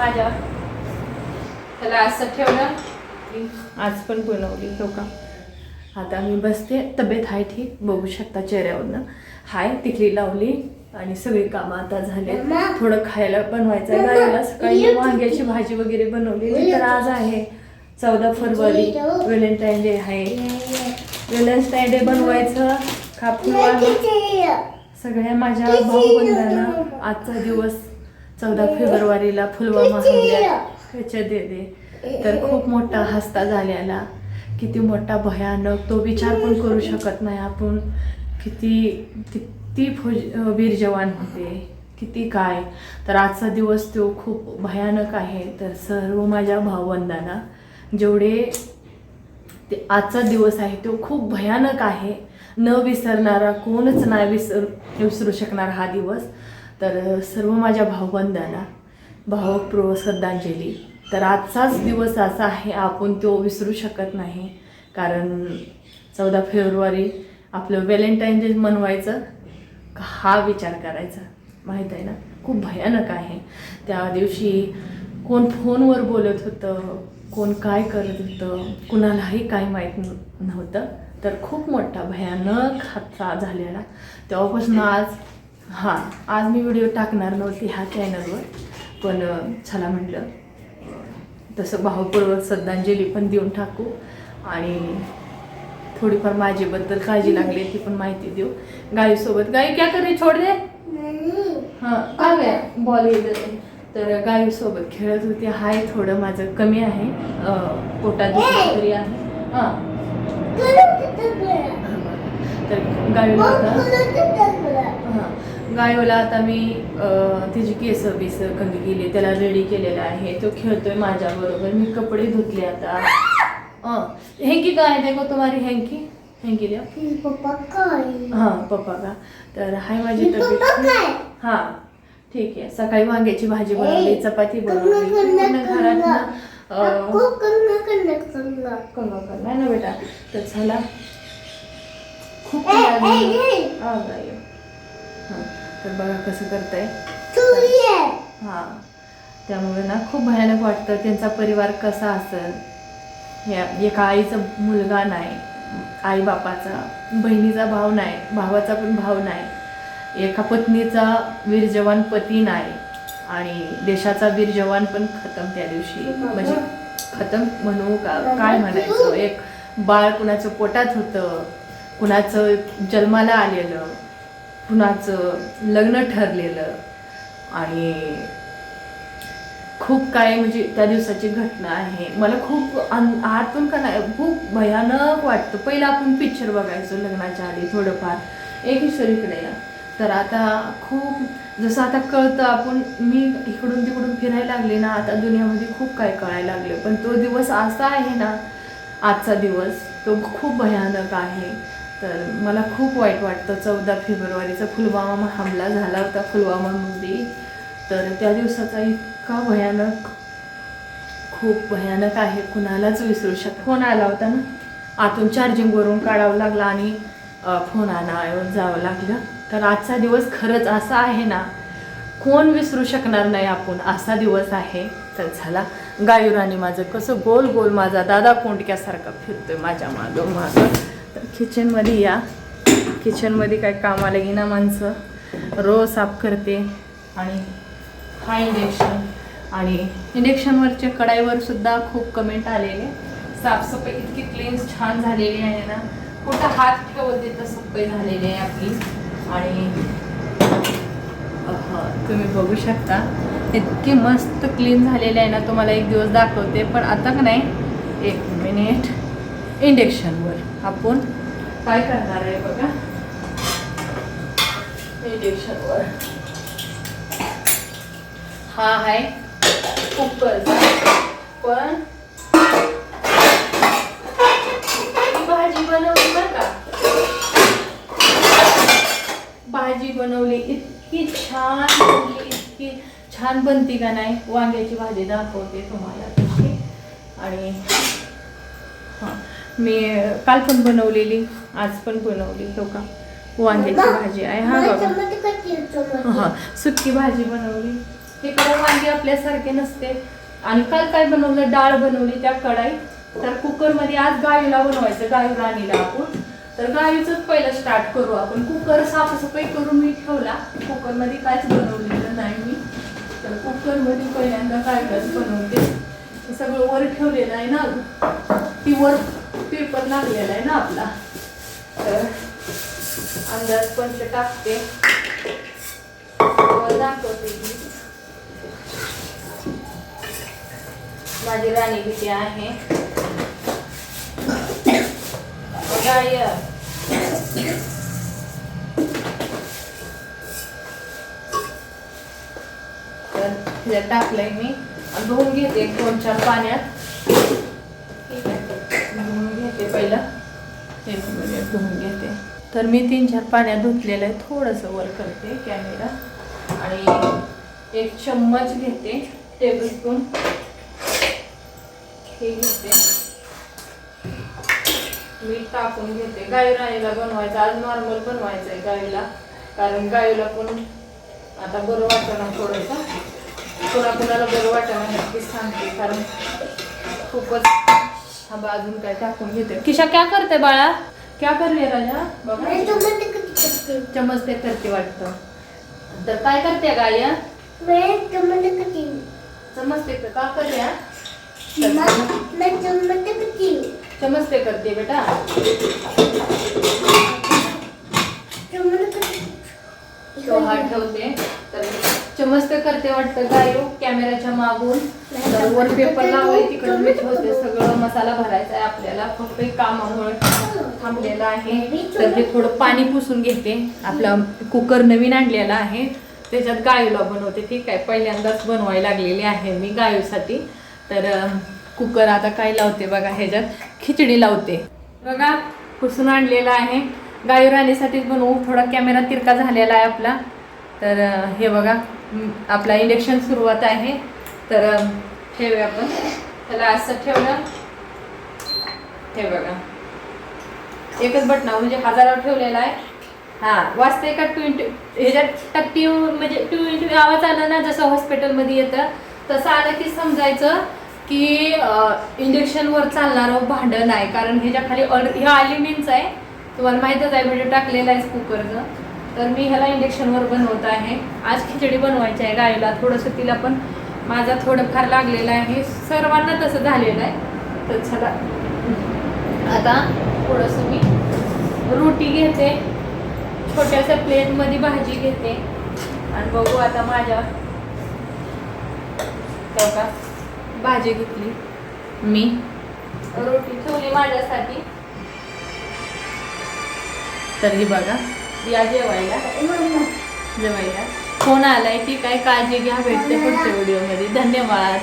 माझ्या. त्याला असं ठेवलं. आज पण बनवली हो का? आता मी बसते. तब्येत आहे ठीक? बघू शकता चेहऱ्यावरनं. हाय तिकली लावली आणि सगळी कामं आता झाले. थोडं खायला बनवायचं आहे गायला सकाळी वांग्याची भाजी वगैरे बनवली. तर आज आहे. चौदा फरवरी. व्हॅलेंटाईन डे आहे. व्हॅलेंटाईन डे बनवायचं. कापूर सगळ्या माझ्या भाऊबंधांना आजचा दिवस चौदा फेब्रुवारीला पुलवामा हल्ल्यात ह्याच्या दे दे. तर खूप मोठा हस्ता झालेला. किती मोठा भयानक तो विचार पण करू शकत नाही आपण. किती किती फौज वीर जवान होते. किती काय. तर आजचा दिवस तो खूप भयानक आहे. तर सर्व माझ्या भावबंधांना जेवढे ते आजचा दिवस आहे तो खूप भयानक आहे. न विसरणारा कोणच नाही विसर विसरू शकणार हा दिवस. तर सर्व माझ्या भावबंधांना भावपूर्व श्रद्धांजली. तर आजचाच दिवस असा आहे आपण तो विसरू शकत नाही. कारण चौदा फेब्रुवारी आपलं व्हॅलेंटाईन डे मनवायचं हा विचार करायचा माहीत आहे ना? खूप भयानक आहे. त्या दिवशी कोण फोनवर बोलत होतं कोण काय करत होतं कुणालाही काय माहीत नव्हतं. तर खूप मोठा भयानक हादसा झालेला. तेव्हापासून आज हां आज मी व्हिडिओ टाकणार नव्हती ह्या चॅनलवर पण चला म्हटलं तसं भावपूर्वक श्रद्धांजली पण देऊन टाकू आणि थोडीफार माझीबद्दल काळजी लागली ती पण माहिती देऊ. गाईसोबत गाई क्या करे छोड दे. हां काय गया बॉल इधर तर गाईसोबत खेळत होते. हाय थोडं माझं कमी आहे. पोटात दुखलं तरी आहे. हां. तर आता हां. गायोला आता मी तिची केस बिस कमी केली त्याला रेडी केलेला आहे तो खेळतोय माझ्याबरोबर मी कपडे धुतले आता. हेंकी काय आहे देखो तुम्हारी हेंकी? हेंकी द्या. हां पप्पा का? तर हाय माझी तब्येत हां ठीक आहे. सकाळी वांग्याची भाजी बनवली चपाती बनवली घरात ना, बेटा? तर चला. खूप. हां, तर बघा कसं करताय. हां. त्यामुळे ना खूप भयानक वाटतं त्यांचा परिवार कसा असेल. या एका आईचा मुलगा नाही आई बापाचा बहिणीचा भाव नाही भावाचा पण भाव नाही. एका पत्नीचा वीर जवान पती नाही आणि देशाचा वीर जवान पण खतम त्या दिवशी. म्हणजे खतम म्हणू का? काय म्हणायचं? एक बाळ कुणाचं पोटात होतं कुणाचं जन्माला आलेलं कुणाचं लग्न ठरलेलं आणि खूप काय म्हणजे त्या दिवसाची घटना आहे. मला खूप आन- आतून का नाही खूप भयानक वाटतं. पहिलं आपण पिक्चर बघायचो लग्नाच्या आधी थोडंफार. एक ईश्वरीकडे या. तर आता खूप जसं आता कळतं आपण मी इकडून तिकडून फिरायला लागले ना आता दुनियामध्ये खूप काय कळायला लागले. पण तो दिवस असा आहे ना आजचा दिवस तो खूप भयानक आहे. तर मला खूप वाईट वाटतं. चौदा फेब्रुवारीचा पुलवामा हमला झाला होता पुलवामामध्ये तर त्या दिवसाचा इतका भयानक खूप भयानक आहे. कुणालाच विसरू शक फोन आला होता ना? आतून चार्जिंगवरून काढावं लागला आणि फोन फोन आणावं जावं लागलं. तर आजचा दिवस खरंच असा आहे ना? कोण विसरू शकणार नाही आपण? असा दिवस आहे. तर झाला गायुराने माझं कसं गोल गोल माझा दादा कोंडक्यासारखा फिरतोय माझ्या मागं मागं. तर किचनमध्ये या. किचनमध्ये काय कामाला येईना माणसं. रोज साफ करते आणि हा इंजेक्शन आणि इंजेक्शनवरच्या कडाईवर सुद्धा खूप कमेंट आलेले. साफसफाई इतकी क्लीन छान झालेली आहे ना. कुठं हात ठेवत तर सफाई झालेली आहे आपली. आणि तुम्ही बघू शकता. इतकी मस्त क्लीन झालेली आहे ना तुम्हाला एक दिवस दाखवते. पण आता का नाही? एक मिनिट इंडक्शनवर. आपण काय करणार आहे बघा? इंजेक्शनवर हा आहे कुकरचा. पण भाजी बनवली बरं का? भाजी बनवली. इतकी छान बनली इतकी छान बनती का नाही? वांग्याची भाजी दाखवते तुम्हाला आणि हां. मी काल पण बनवलेली आज पण बनवली हो का वांग्याची भाजी आहे. हा बघा हां सुक्की भाजी बनवली. इकडे वांगे आपल्यासारखे नसते. आणि काल काय बनवलं? डाळ बनवली त्या कढाई तर कुकरमध्ये आज गावीला बनवायचं गावी राणीला आपण. तर गावीच पहिलं स्टार्ट करू आपण. कुकर साफसफाई करून मी ठेवला. कुकरमध्ये काहीच बनवलेलं नाही मी. तर कुकरमध्ये पहिल्यांदा गावीलाच बनवते? सगळं वर ठेवलेलं आहे ना. ती वर पेपर लागलेला आहे ना आपला. तर अंदाज पंच टाकते. दाखवते मी. माझी राणी किती आहे. तर टाकलंय मी. धुवून घेते दोन चार पाण्यात. पहिलं? हे मिनिट धुवून घेते. तर मी तीन चार पाण्यात धुतलेलं आहे थोडंसं वर करते कॅमेरा आणि एक चम्मच घेते टेबल स्पून हे घेते. मीठ टाकून घेते. गाई राणीला बनवायचं आज नॉर्मल बनवायचं आहे गाईला. कारण गाईला पण आता बरं वाटणार ना थोडंसं. कोणाकोणाला बरं वाटणार नक्कीच सांगते. कारण खूपच हा बा अजून काय टाकून घेते. किशा क्या करते बाळा? क्या कर रे राजा? बघा. चमच ते करते वाटतं. तर काय करते गाय चमच ते का करते हा? चमच ते करते. बेटा. तो हात ठेवते. तर चमच ते करते वाटतं गायो कॅमेऱ्याच्या मागून. तर वर पेपर लावले तिकडे मी ठेवते. सगळं मसाला भरायचा आहे आपल्याला. फक्त एक कामामुळे थांबलेलं आहे. तर ते थोडं पाणी पुसून घेते. आपला कुकर नवीन आणलेला आहे. त्याच्यात गायूला बनवते ठीक आहे पहिल्यांदाच बनवायला लागलेली आहे मी गायूसाठी. तर कुकर आता काय लावते बघा ह्याच्यात खिचडी लावते. बघा पुसून आणलेला आहे. गायू राणीसाठीच बनवू थोडा कॅमेरा तिरका झालेला आहे आपला. तर हे बघा आपला इंडक्शन सुरुवात आहे. तर ठेवूया आपण. त्याला असं ठेवलं. हे बघा. एकच बटना म्हणजे हजारावर ठेवलेला आहे. हां वाजते का ट्वेंटी ह्याच्यात टक्की म्हणजे ट्वेंटी आवाज आला ना जसं हॉस्पिटलमध्ये येतं तसं आलं की समजायचं की इंजेक्शनवर चालणारं भांडण आहे. कारण ह्याच्या खाली ऑल हे अल्युमिनचं आहे. तुम्हाला माहीतच आहे व्हिडिओ टाकलेला आहे कुकरचं. तर मी ह्याला इंडक्शनवर बनवत आहे. आज खिचडी बनवायची आहे गाईला. थोडंसं तिला पण माझा थोडंफार लागलेलं आहे. सर्वांना तसं झालेलं आहे. तर चला. आता थोडंसं मी रोटी घेते. छोट्याशा प्लेटमध्ये भाजी घेते. आणि बघू आता माझ्या का भाजी घेतली. मी रोटी ठेवली माझ्यासाठी. तर ही बघा. या जेवायला. जेवायला. फोन आलाय की काय काळजी घ्या भेटते पुढच्या व्हिडिओमध्ये धन्यवाद.